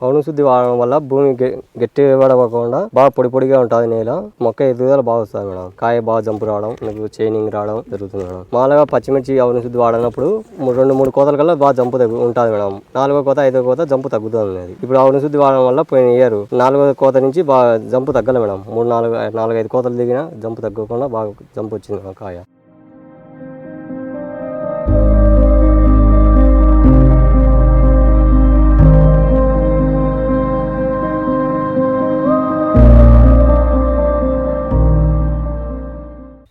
అవును శుద్ధి వాడడం వల్ల భూమి గె- గట్టి పడకుండా బాగా పొడి పొడిగా ఉంటుంది నేల. మొక్క ఎదుగుదల బాగా వస్తుంది మేడం. కాయ బాగా జంపు రావడం మీకు చైనింగ్ రావడం జరుగుతుంది మేడం. మామూలుగా పచ్చిమిర్చి అవును శుద్ధి వాడినప్పుడు మూడు- రెండు మూడు కోతల కల్లా బాగా జంపు తగ్గు ఉంటుంది మేడం. నాలుగో కోత ఐదో కోత జంపు తగ్గుతుంది అది ఇప్పుడు అవును శుద్ధి వాడడం వల్ల పోయిన ఇయర్ నాలుగో కోత నుంచి బాగా జంపు తగ్గలే మేడం. మూడు నాలుగు నాలుగైదు కోతలు దిగినా జంపు తగ్గకుండా బాగా జంపు వచ్చింది మేడం కాయ.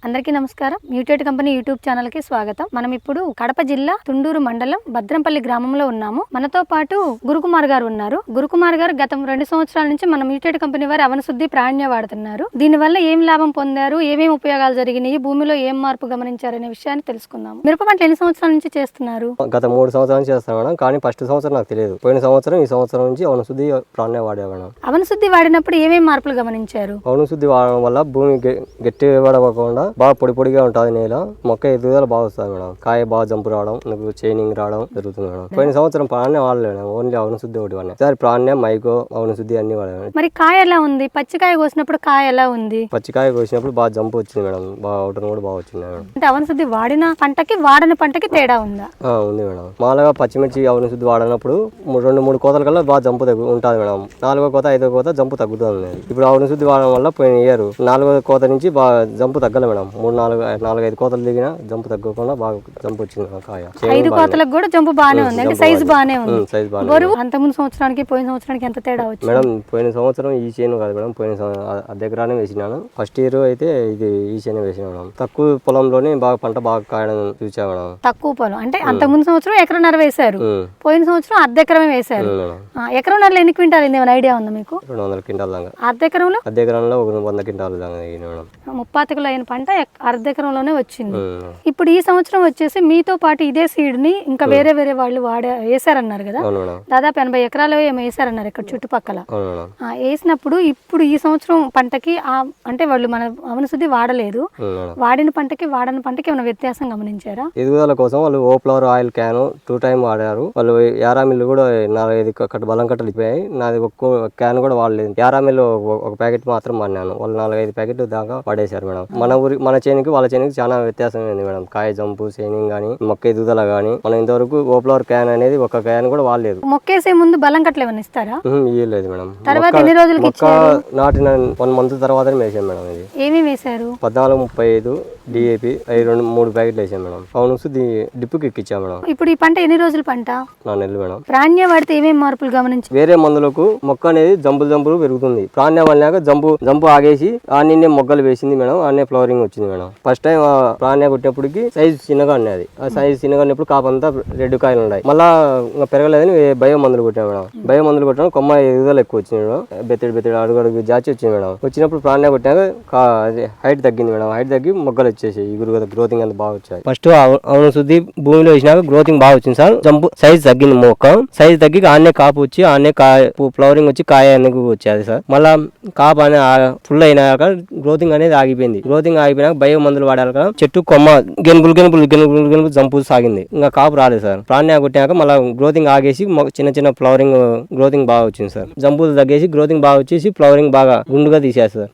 అందరికీ నమస్కారం. మ్యూటెడ్ కంపెనీ యూట్యూబ్ ఛానల్కి స్వాగతం. మనం ఇప్పుడు కడప జిల్లా తుండూరు మండలం భద్రంపల్లి గ్రామంలో ఉన్నాము. మనతో పాటు గురుకుమార్ గారు ఉన్నారు. గురుకుమార్ గారు గత రెండు సంవత్సరాల నుంచి మన మ్యూటెడ్ కంపెనీ వారి అవన శుద్ధి ప్రాణ్య వాడుతున్నారు. దీనివల్ల ఏం లాభం పొందారు? ఏమేమి ఉపయోగాలు జరిగినాయి? భూమిలో ఏం మార్పు గమనించారనే విషయాన్ని తెలుసుకుందాం. మిరప పంటలు ఎన్ని సంవత్సరాల నుంచి చేస్తున్నారు? గత మూడు సంవత్సరాల నుంచి చేస్తాను మేడం. కానీ ఫస్ట్ సంవత్సరం నాకు తెలియదు. పోయిన సంవత్సరం ఈ సంవత్సరం నుంచి అవును శుద్ధి ప్రాణ్య వాడే మేడం. అవన శుద్ధి వాడినప్పుడు ఏమేమి మార్పులు గమనించారు? అవును శుద్ధి వాడడం వల్ల భూమి గట్టి పడకుండా బాగా పొడి పొడిగా ఉంటుంది నేల. మొక్క ఎదుగుదల బాగా వస్తుంది మేడం. కాయ బాగా జంపు రావడం చైనింగ్ రావడం జరుగుతుంది మేడం. పోయిన సంవత్సరం ప్రాణ్యం వాడలేదు మేడం. ఓన్లీ అవును శుద్ధి ఒకటి వాడినా. సార్ ప్రాణ్యం మైకో అవును శుద్ధి అన్ని వాడాను మరి కాయ ఎలా ఉంది? పచ్చికాయ కోసినప్పుడు కాయ ఎలా ఉంది? పచ్చికాయ కోసినప్పుడు బాగా జంపు వచ్చింది మేడం. బాగా అవుటర్ కూడా బాగా వచ్చింది మేడం. అంటే అవన శుద్ధి వాడిన పంటకి వాడని పంటకి తేడా ఉందా? ఉంది మేడం. మామూలుగా పచ్చిమిర్చి అవును శుద్ధి వాడినప్పుడు మూడు- రెండు మూడు కోతల కల్లా బాగా జంపు తగ్గు ఉంటుంది మేడం. నాలుగో కోత ఐదో కోత జంపు తగ్గుతుంది. ఇప్పుడు అవును శుద్ధి వాడడం వల్ల పోయిన ఇయర్ నాలుగో కోత నుంచి బాగా జంపు తగ్గలే మేడం. మూడు. నాలుగు నాలుగైదు కోతలు దిగినా జంపు తగ్గకుండా బాగా జంపు వచ్చింది మేడం కాయ. ఐదు కోతలకు కూడా జంపు బాగానే ఉంది. అంటే సైజు బాగానే ఉంది. సైజ్ బాగా బరువు అంత ముందు సంవత్సరానికి పోయిన సంవత్సరానికి ఎంత తేడా వచ్చింది? మేడం పోయిన సంవత్సరం ఈ చేను కాదు మేడం. పోయిన ఎకరానే వేసినాను. ఫస్ట్ ఇయర్ అయితే ఇది ఈ చేనే వేసినా మేడం. తక్కువ పొలంలోనే బాగా పంట బాగా కాయడం చూసా మేడం. తక్కువ పొలం. అంటే అంత ముందు సంవత్సరం ఎకరన్నర వేశారు. పోయిన సంవత్సరం అర్ధ ఎకరమే వేశారు మేడం. ఎకరన్నరలో ఎన్ని క్వింటాలు ఏమైనా ఐడియా ఉందా మీకు? రెండు వందల క్వింటాల దాకా. అర్ధ ఎకరంలో ఎకరంలో ఒక వంద క్వింటాల దాకా మేడం. ముప్పాతికలో అయిన పంట ఎక్- అర్ధ ఎకరంలోనే వచ్చింది ఇప్పుడు ఈ సంవత్సరం వచ్చేసి మీతో పాటు ఇదే సీడ్ని ఇంకా వేరే వేరే వాళ్ళు వాడే వేశారన్నారు కదా? దాదాపు ఎనభై ఎకరాలు ఏమో వేశారన్నారు ఇక్కడ చుట్టుపక్కల. వేసినప్పుడు ఇప్పుడు ఈ సంవత్సరం పంటకి ఆ అంటే వాళ్ళు మన అవన శుద్ధి వాడలేదు. వాడిన పంటకి వాడని పంటకి ఏమైనా వ్యత్యాసం గమనించారా? ఎదుగుదల కోసం వాళ్ళు ఓ flower oil can two time వాడారు. వాళ్ళు యారా మిల్లు కూడా నాలుగైదు కట్ట బలం కట్టలు ఇప్పాయి నాది ఒక్కో క్యాన్ కూడా వాడలేదు. యారా మిల్లు ఒక- ఒక ప్యాకెట్ మాత్రం వాడినాను. వాళ్ళు నాలుగైదు ప్యాకెట్ దాకా పడేశారు మేడం. మన ఊరి మన చేనికి వాళ్ళ చేనికి చాలా వ్యత్యాసం ఉంది మేడం? కాయ జంపు షైనింగ్ కానీ మొక్క ఎదుగుదల కానీ మనం ఇంతవరకు ఓ ఫ్లవర్ క్యాన్ అనేది ఒక క్యాన్ కూడా వాడలేదు. మొక్కేసే ముందు బలం కట్టలు ఏమైనా ఇస్తారా ఇయ్యలేదు మేడం. తర్వాత ఎన్ని రోజులకి మొక్క నాటిన వన్ మంత్ తర్వాతనే వేసాం మేడం ఇది. ఏమేమి వేశారు? పద్నాలుగు ముప్పై ఐదు డిఏపి అవి రెండు మూడు ప్యాకెట్లు వేసాం మేడం. అవును శుద్ధి డిప్పుకి ఎక్కిచ్చాం మేడం. ఇప్పుడు ఈ పంట ఎన్ని రోజుల పంట? నా నెల్లు మేడం. ప్రాణ్య వాడితే ఏమేమి మార్పులు గమనించి? వేరే మందులకు మొక్క అనేది జంపులు జంపులు పెరుగుతుంది. ప్రాణ్యం వల్లాక జంపు జంపు ఆగేసి ఆన్నే మొగ్గలు వేసింది మేడం ఆన్నే ఫ్లవరింగ్ వచ్చింది మేడం. ఫస్ట్ టైం ప్రాణ్య కొట్టినప్పటికి సైజ్ చిన్నగా ఉన్నది ఆ సైజ్ చిన్నగా ఉన్నప్పుడు కాపంతా రెడ్ కాయలు ఉన్నాయి. మళ్ళా ఇంకా పెరగలేదని భయం మందులు కొట్టాం మేడం. భయం మందులు కొట్టడం కొమ్మ ఎదుగుదల ఎక్కువ వచ్చింది మేడం. బెత్తడి బెత్తడి అడుగు అడుగు జాచి వచ్చింది మేడం. వచ్చినప్పుడు ప్రాణ్య కొట్టాక కా- హైట్ తగ్గింది మేడం. హైట్ తగ్గి మొగ్గలు వచ్చేసాయి. ఇగురు కదా గ్రోతింగ్ అంత బాగా వచ్చాయి. ఫస్ట్ అవును శుద్ధి భూమిలో వేసినాక గ్రోతింగ్ బాగా వచ్చింది సార్. జంపు సైజ్ తగ్గింది మొక్క. సైజ్ తగ్గి ఆనే కాపు వచ్చి ఆనే కాయ ఫ్లవరింగ్ వచ్చి కాయ అనేది వచ్చేది సార్. మళ్ళా కాపు అనే ఫుల్ అయినాక గ్రోతింగ్ అనేది ఆగిపోయింది. గ్రోతింగ్ ఆగిపోయినాక బయో మందులు వాడాలి కదా. చెట్టు కొమ్మ గెనుగులు గెనుగులు గెనుగులు గెనుగులు జంపు సాగింది. ఇంకా కాపు రాలేదు సార్. ప్రాణ్య కొట్టాక మళ్ళీ గ్రోతింగ్ ఆగేసి చిన్న చిన్న ఫ్లవరింగ్ గ్రోతింగ్ బాగా వచ్చింది సార్. జంపులు తగ్గేసి గ్రోతింగ్ బాగా వచ్చేసి ఫ్లవరింగ్ బాగా గుండుగా తీసేస్తారు. సార్